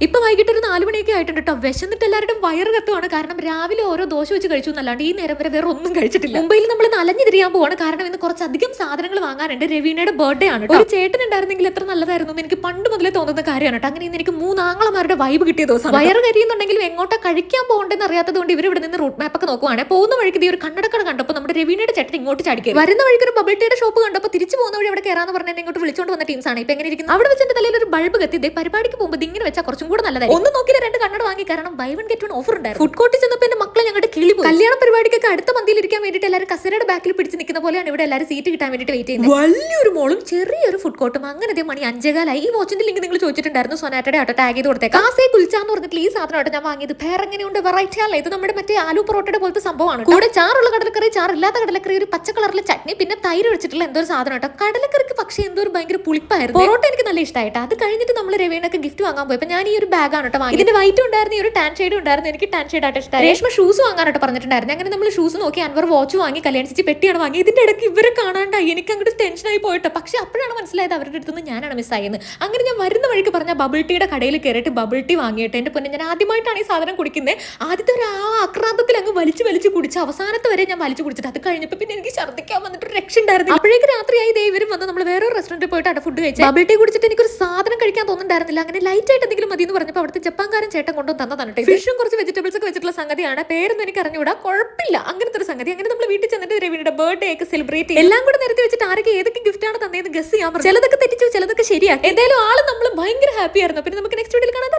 ഇപ്പൊ വൈകിട്ട് ഒരു നാല് മണിയൊക്കെ ആയിട്ടുണ്ട് കേട്ടോ വിശന്നിട്ട് എല്ലാവരും വയറ് കത്തുവാണ്. കാരണം രാവിലെ ഓരോ ദോശ വെച്ച് കഴിച്ചു എന്നല്ലാണ്ട് ഈ നേരം വരെ വേറെ ഒന്നും കഴിച്ചിട്ടില്ല. മുംബൈയിൽ നമ്മൾ നലഞ്ഞു തിരിയാൻ പോവാണ്. കാരണം ഇന്ന് കുറച്ചധികം സാധനങ്ങൾ വാങ്ങാനുണ്ട്. രവീണയുടെ ബർത്ത്ഡേ ആണ്. ഒരു ചേട്ടൻ ഉണ്ടായിരുന്നെങ്കിൽ എത്ര നല്ലതായിരുന്നു എന്ന് എനിക്ക് പണ്ട് മുതലേ തോന്നുന്ന കാര്യമാണ് കേട്ടോ അങ്ങനെ ഇന്ന് എനിക്ക് മൂന്നാങ്ങളമാരുടെ വൈബ് കിട്ടിയ ദിവസം വയറ് കരിയുന്നുണ്ടെങ്കിലും എങ്ങോട്ടാ കഴിക്കാൻ പോകണ്ടെന്ന് അറിയാത്തതുകൊണ്ട് ഇവർ ഇവിടെ നിന്ന് റൂട്ട് മാപ്പ് ഒക്കെ നോക്കുവാണ്. പോകുന്ന വഴിക്ക് ഈ ഒരു കണ്ണടക്കട കണ്ടപ്പോൾ നമ്മുടെ രവീനയുടെ ചേട്ടൻ ഇങ്ങോട്ട് ചാടിക്കുക വരുന്ന വഴിക്ക് ഒരു ബബിൾ ടീയുടെ ഷോപ്പ് കണ്ടപ്പോൾ തിരിച്ചു പോകുന്ന വഴി അവിടെ കയറാന്ന് പറഞ്ഞാൽ ഇങ്ങോട്ട് വിളിച്ചോണ്ട് വന്ന ടീംസാണ് ഇപ്പൊ എങ്ങനെ ഇരിക്കുന്നത് അവിടെ വെച്ചിട്ട് തലയിൽ ഒരു ബൾബ് കത്തി. പരിപാടിക്ക് പോകുമ്പോൾ ഇങ്ങനെ വെച്ചാൽ കുറച്ചും കൂടെ നല്ലതായി ഒന്ന് നോക്കി രണ്ട് കണ്ണട വാങ്ങി. കാരണം buy one get one offer ഉണ്ടായിരുന്നു. ഫുഡ് കോർട്ടിൽ ചെന്നപ്പോൾ എന്റെ മക്കളെ ഞങ്ങളുടെ കിളി പോയി. കല്യാണ പരിപാടിക്കൊക്കെ അടുത്ത മന്തിയിൽ ഇരിക്കാൻ വേണ്ടിയിട്ട് എല്ലാവരും കസേരയുടെ ബാക്കിൽ പിടിച്ച് നിൽക്കുന്ന പോലെയാണ് ഇവിടെ എല്ലാവരും സീറ്റ് കിട്ടാൻ വേണ്ടിയിട്ട് വെയിറ്റ് ചെയ്യുന്നത്. വലിയൊരു മോളും ചെറിയൊരു ഫുഡ് കോർട്ടും അങ്ങനെ ദേ മണി അഞ്ചേകാലായി. ഈ വാച്ചിന്റെ ലിങ്ക് നിങ്ങൾ ചോദിച്ചിട്ടുണ്ടായിരുന്നു. സൊനാറ്റയുടെ ആട്ടോ ടാഗ് ചെയ്ത് കൊടുത്തേക്കാം. കാസേ കുൽച്ച എന്ന് പറഞ്ഞിട്ട് ഈ സാധനം ആട്ടോ ഞാൻ വാങ്ങിയത്. വേറെ എങ്ങനെയുണ്ട്? വെറൈറ്റി അല്ല? ഇത് നമ്മുടെ മറ്റേ ആലു പൊറോട്ടയുടെ പോലത്തെ സംഭവമാണ് കൂടെ ചാറുള്ള കടലക്കറി ചാറില്ലാത്ത കടലക്കറി ഒരു പച്ച കളറിലെ ചട്നി പിന്നെ തൈര് വെച്ചിട്ടുള്ള എന്തോ ഒരു സാധനം ആട്ടോ. കടലക്കറിക്ക് പക്ഷേ എന്തോ ഒരു ഭയങ്കര പുളിപ്പായിരുന്നു. പൊറോട്ട എനിക്ക് നല്ല ഇഷ്ടമായിട്ട് അത് കഴിഞ്ഞിട്ട് നമ്മൾ രവീണൊക്കെ ഗിഫ്റ്റ് വാങ്ങാൻ പോയപ്പോൾ ഞാൻ ഈ ഒരു ബാഗാണ് കേട്ടോ വാങ്ങി ഇതിന്റെ വൈറ്റ് ഉണ്ടായിരുന്നു ഈ ഒരു ടാൻ ഷെയ്ഡ് ഉണ്ടായിരുന്നു. എനിക്ക് ടാൻ ഷെയ്ഡ് ആയിട്ട് ഇഷ്ടമായി രേഷ്മ ഷൂസ് വാങ്ങാനായിട്ട് പറഞ്ഞിട്ടുണ്ടായിരുന്നു. അങ്ങനെ നമ്മൾ ഷൂസ് നോക്കി അൻവർ വാച്ച് വാങ്ങി കല്യാണിച്ച് പെട്ടിയാണ് വാങ്ങി. ഇതിന്റെ ഇടയ്ക്ക് ഇവരെ കാണാണ്ടായി. എനിക്ക് അങ്ങോട്ട് ടെൻഷനായി പോയിട്ട്. പക്ഷെ അപ്പോഴാണ് മനസ്സിലായത് അവരുടെ അടുത്ത് നിന്ന് ഞാനാണ് മിസ്സായെന്ന് അങ്ങനെ ഞാൻ വരുന്ന വഴിക്ക് പറഞ്ഞ ബബിൾ ടീയുടെ കടയിൽ കയറിയിട്ട് ബബിൾ ടീ വാങ്ങിയിട്ട് എന്റെ പൊന്നെ ഞാൻ ആദ്യമായിട്ടാണ് ഈ സാധനം കുടിക്കുന്നത് ആദ്യത്തെ ഒരു ആ ആക്രാന്തത്തിൽ അങ്ങ് വലിച്ചു വലിച്ചു കുടിച്ച് അവസാനത്തെ വരെ ഞാൻ വലിച്ചു കുടിച്ചിട്ട് അത് കഴിഞ്ഞപ്പോൾ പിന്നെ എനിക്ക് ഛർദ്ദിക്കാൻ വന്നിട്ട് ഒരു രക്ഷ ഉണ്ടായിരുന്നു അപ്പോഴേക്ക് രാത്രിയായി ഇവരും വന്ന് നമ്മൾ വേറൊരു റെസ്റ്റോറന്റിൽ പോയിട്ട് അവിടെ ഫുഡ് കഴിച്ചു. ബബിൾ ടീ കുടിച്ചിട്ട് എനിക്കൊരു സാധനം കഴിക്കാൻ തോന്നുന്നുണ്ടായിരുന്നില്ല. അങ്ങനെ ലൈറ്റ് ആയിട്ട് എന്തെങ്കിലും മതി എന്ന് പറഞ്ഞപ്പോൾ അവിടുത്തെ ജപ്പാൻകാരൻ ചേട്ടൻ കൊണ്ടു തന്നതാണ് ഫിഷും കുറച്ച് വെജിറ്റബിൾസ് ഒക്കെ വെച്ചിട്ടുള്ള സംഗതിയാണ്. പേരൊന്നും എനിക്ക് അറിഞ്ഞുകൂടാ. കുഴപ്പമില്ല. അങ്ങനത്തെ ഒരു സംഗതി. അങ്ങനെ നമ്മൾ വീട്ടിൽ ചെന്നിട്ട് രവിയുടെ ബർത്ത്ഡേ ഒക്കെ സെലിബ്രേറ്റ് എല്ലാം കൂടെ നിരത്തി വെച്ചിട്ട് ആരൊക്കെ ഏതൊക്കെ ഗിഫ്റ്റ് ആണ് തന്നതെന്ന് ഗസ് ചെയ്യാൻ ചിലതൊക്കെ തെറ്റിച്ചു ചിലതൊക്കെ ശരിയാക്കി. എന്തായാലും ആൾ നമ്മൾ ഭയങ്കര ഹാപ്പി ആയിരുന്നു. പിന്നെ നമുക്ക് നെക്സ്റ്റ് വീഡിയോയിൽ കാണാൻ.